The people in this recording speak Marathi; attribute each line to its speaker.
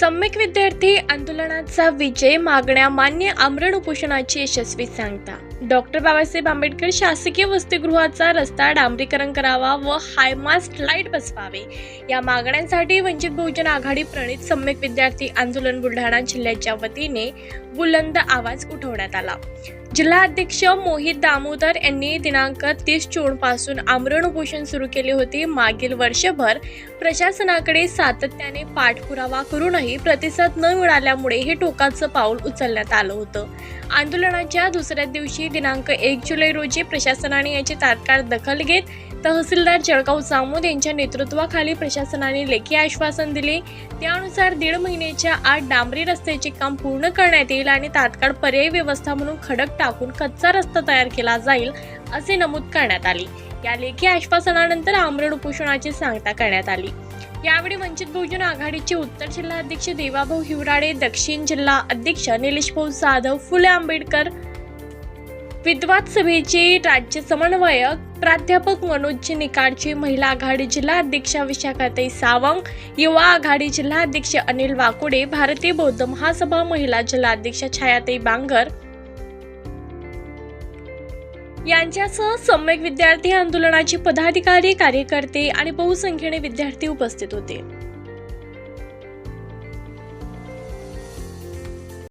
Speaker 1: सम्यक विद्यार्थी आंदोलनाचा विजय मागण्या मान्य आमरण उपोषणाची यशस्वी सांगता. डॉक्टर बाबासाहेब आंबेडकर शासकीय वसतिगृहाचा रस्ता डांबरीकरण करावा व हायमास्ट लाइट बसवावे. या मागण्यांसाठी वंचित बहुजन आघाडी प्रणित सम्यक विद्यार्थी आंदोलन बुलढाणा जिल्ह्याच्या वतीने बुलंद आवाज उठवण्यात आला. जिल्हाध्यक्ष मोहित दामोदर यांनी दिनांक तीस जून पासून आमरण उपोषण सुरू केले होते. मागील वर्षभर प्रशासनाकडे सातत्याने पाठपुरावा करूनही प्रतिसाद न मिळाल्यामुळे हे टोकाचं पाऊल उचलण्यात आलं होतं. आंदोलनाच्या दुसऱ्या दिवशी दिनांक एक जुलै रोजी प्रशासनाने याची तात्काळ दखल घेत तहसीलदार जळगाव जामोद यांच्या नेतृत्वाखाली प्रशासनाने लेखी आश्वासन दिले. त्यानुसार दीड महिन्याच्या आत डांबरी रस्त्याचे काम पूर्ण करण्यात येईल आणि तात्काळ पर्यायी व्यवस्था म्हणून खडक टाकून कच्चा रस्ता तयार केला जाईल असे नमूद करण्यात आले. या लेखी आश्वासनानंतर आमरण उपोषणाची सांगता करण्यात आली. यावेळी वंचित बहुजन आघाडीचे उत्तर जिल्हा अध्यक्ष देवाभाऊ हिवराडे दक्षिण जिल्हा अध्यक्ष निलेश भाऊ जाधव फुले आंबेडकर विद्वान सभेचे राज्य समन्वयक प्राध्यापक मनोज निकाडचे महिला आघाडी जिल्हा अध्यक्षा विशाखाताई सावंग युवा आघाडी जिल्हा अध्यक्ष अनिल वाकोडे भारतीय बौद्ध महासभा महिला जिल्हा अध्यक्ष छायाताई बांगर यांच्यासह सम्यक विद्यार्थी आंदोलनाचे पदाधिकारी कार्यकर्ते आणि बहुसंख्येने विद्यार्थी उपस्थित होते.